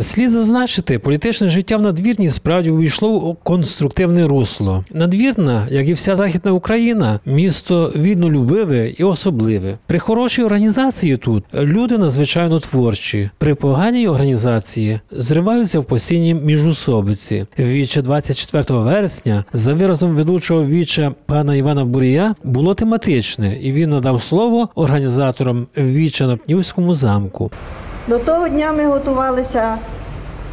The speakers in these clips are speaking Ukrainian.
Слід зазначити, політичне життя в надвірні справді увійшло у конструктивне русло. Надвірна, як і вся західна Україна, місто вільнолюбиве і особливе. При хорошій організації тут люди надзвичайно творчі. При поганій організації зриваються в постійній міжусобиці. Віче 24 вересня, за виразом ведучого віча пана Івана Бурія, було тематичне, і він надав слово організаторам віча на Пнівському замку. До того дня ми готувалися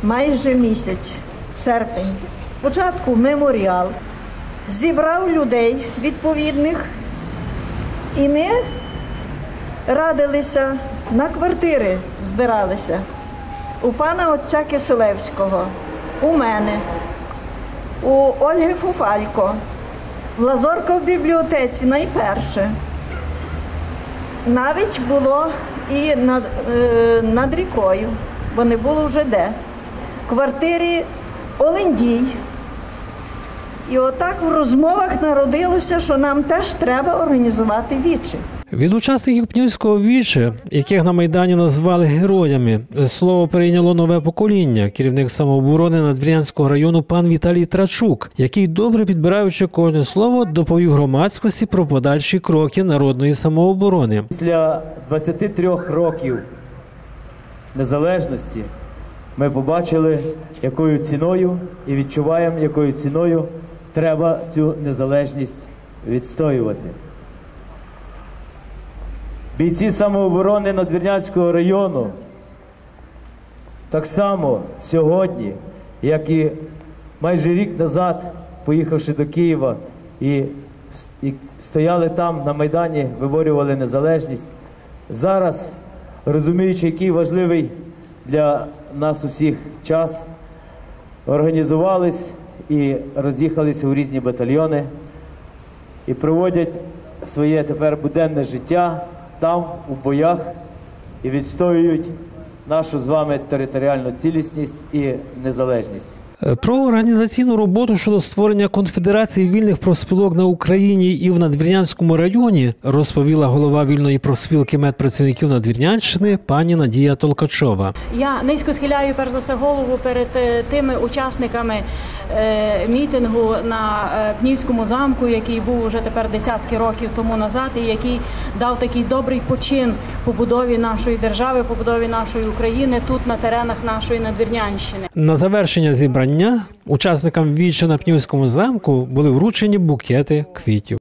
майже місяць, серпень. Спочатку меморіал зібрав людей відповідних, і ми радилися на квартири, збиралися у пана отця Киселевського, у мене, у Ольги Фуфалько, в Лазорко в бібліотеці найперше. Навіть було і над, е, над рікою, бо не було вже де. В квартирі Олендій. І отак в розмовах народилося, що нам теж треба організувати вічі. Від учасників Пнівського віче, яких на Майдані назвали героями, слово прийняло нове покоління, керівник самооборони Надвірянського району пан Віталій Трачук, який, добре підбираючи кожне слово, доповів громадськості про подальші кроки народної самооборони. Після 23 років незалежності ми побачили, якою ціною і відчуваємо, якою ціною треба цю незалежність відстоювати. Бійці самооборони Надвірнянського району так само сьогодні, як і майже рік назад, поїхавши до Києва і, і стояли там на Майдані, виборювали незалежність. Зараз, розуміючи, який важливий для нас усіх час, організувались і роз'їхалися у різні батальйони і проводять своє тепер буденне життя там, у боях, і відстоюють нашу з вами територіальну цілісність і незалежність. Е, Про організаційну роботу щодо створення конфедерації вільних профспілок на Україні і в Надвірнянському районі розповіла голова вільної профспілки медпрацівників Надвірнянщини пані Надія Толкачова. Я низько схиляю перш за все голову перед е, тими учасниками е, мітингу на Пнівському замку, який був уже тепер десятки років тому назад, і який дав такий добрий почин побудові нашої держави, побудові нашої України тут на теренах нашої Надвірнянщини. На завершення зібрання учасникам віччя на Пнівському замку були вручені букети квітів.